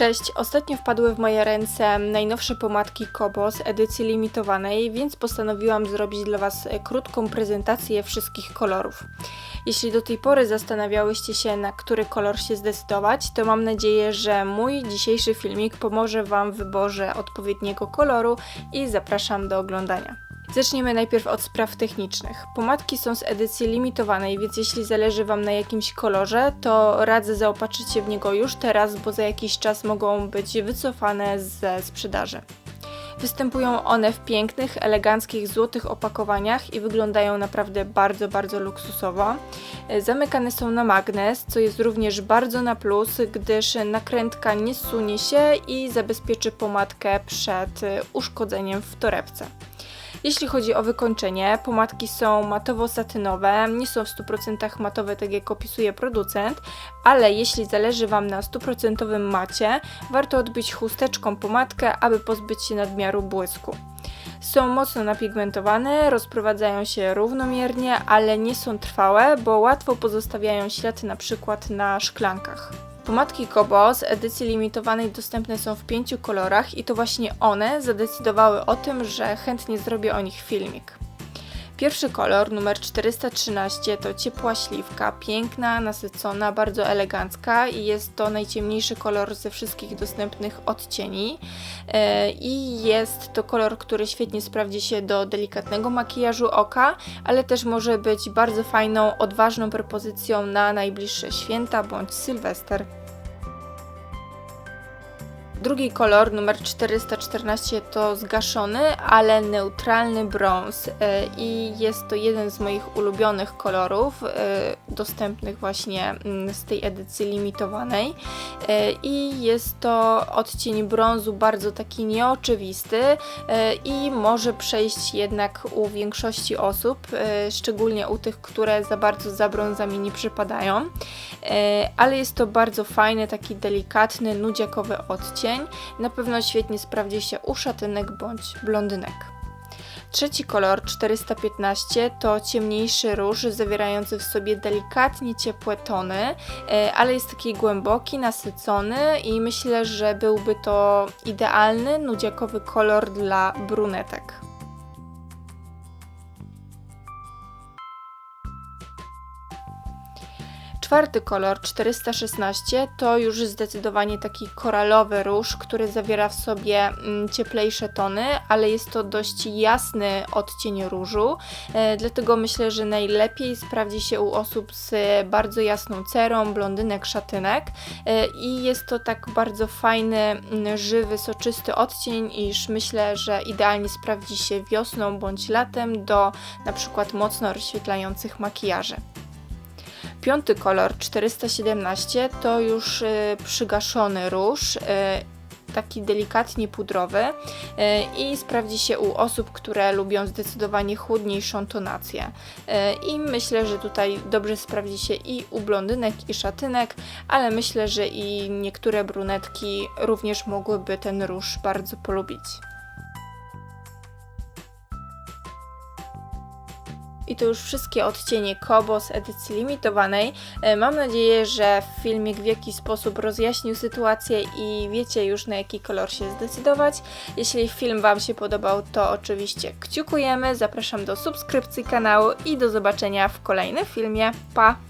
Cześć, ostatnio wpadły w moje ręce najnowsze pomadki Kobo z edycji limitowanej, więc postanowiłam zrobić dla Was e, krótką prezentację wszystkich kolorów. Jeśli do tej pory zastanawiałyście się, na który kolor się zdecydować, to mam nadzieję, że mój dzisiejszy filmik pomoże Wam w wyborze odpowiedniego koloru i zapraszam do oglądania. Zaczniemy najpierw od spraw technicznych. Pomadki są z edycji limitowanej, więc jeśli zależy Wam na jakimś kolorze, to radzę zaopatrzyć się w niego już teraz, bo za jakiś czas mogą być wycofane ze sprzedaży. Występują one w pięknych, eleganckich, złotych opakowaniach i wyglądają naprawdę bardzo, bardzo luksusowo. Zamykane są na magnes, co jest również bardzo na plus, gdyż nakrętka nie sunie się i zabezpieczy pomadkę przed uszkodzeniem w torebce. Jeśli chodzi o wykończenie, pomadki są matowo-satynowe, nie są w 100% matowe, tak jak opisuje producent, ale jeśli zależy Wam na 100% macie, warto odbyć chusteczką pomadkę, aby pozbyć się nadmiaru błysku. Są mocno napigmentowane, rozprowadzają się równomiernie, ale nie są trwałe, bo łatwo pozostawiają ślady na przykład na szklankach. Pomadki Kobo z edycji limitowanej dostępne są w pięciu kolorach i to właśnie one zadecydowały o tym, że chętnie zrobię o nich filmik. Pierwszy kolor, numer 413, to ciepła śliwka, piękna, nasycona, bardzo elegancka i jest to najciemniejszy kolor ze wszystkich dostępnych odcieni. E, I jest to kolor, który świetnie sprawdzi się do delikatnego makijażu oka, ale też może być bardzo fajną, odważną propozycją na najbliższe święta bądź sylwester. Drugi kolor, numer 414, to zgaszony, ale neutralny brąz e, i jest to jeden z moich ulubionych kolorów, e, dostępnych właśnie mm, z tej edycji limitowanej. E, I jest to odcień brązu bardzo taki nieoczywisty i może przejść jednak u większości osób, szczególnie u tych, które za bardzo za brązami nie przypadają. Ale jest to bardzo fajny, taki delikatny, nudziakowy odcień cień, na pewno świetnie sprawdzi się u szatynek bądź blondynek. Trzeci kolor 415 to ciemniejszy róż zawierający w sobie delikatnie ciepłe tony, e, ale jest taki głęboki, nasycony i myślę, że byłby to idealny nudziakowy kolor dla brunetek. Czwarty kolor 416 to już zdecydowanie taki koralowy róż, który zawiera w sobie mm, cieplejsze tony, ale jest to dość jasny odcień różu, e, dlatego myślę, że najlepiej sprawdzi się u osób z bardzo jasną cerą, blondynek, szatynek e, i jest to tak bardzo fajny, mm, żywy, soczysty odcień, iż myślę, że idealnie sprawdzi się wiosną bądź latem do na przykład mocno rozświetlających makijaży. Piąty kolor 417 to już y, przygaszony róż y, taki delikatnie pudrowy y, i sprawdzi się u osób, które lubią zdecydowanie chłodniejszą tonację. I myślę, że tutaj dobrze sprawdzi się i u blondynek i szatynek, ale myślę, że i niektóre brunetki również mogłyby ten róż bardzo polubić. I to już wszystkie odcienie Kobo z edycji limitowanej. E, mam nadzieję, że filmik w jakiś sposób rozjaśnił sytuację i wiecie już na jaki kolor się zdecydować. Jeśli film Wam się podobał, to oczywiście kciukujemy. Zapraszam do subskrypcji kanału i do zobaczenia w kolejnym filmie. Pa!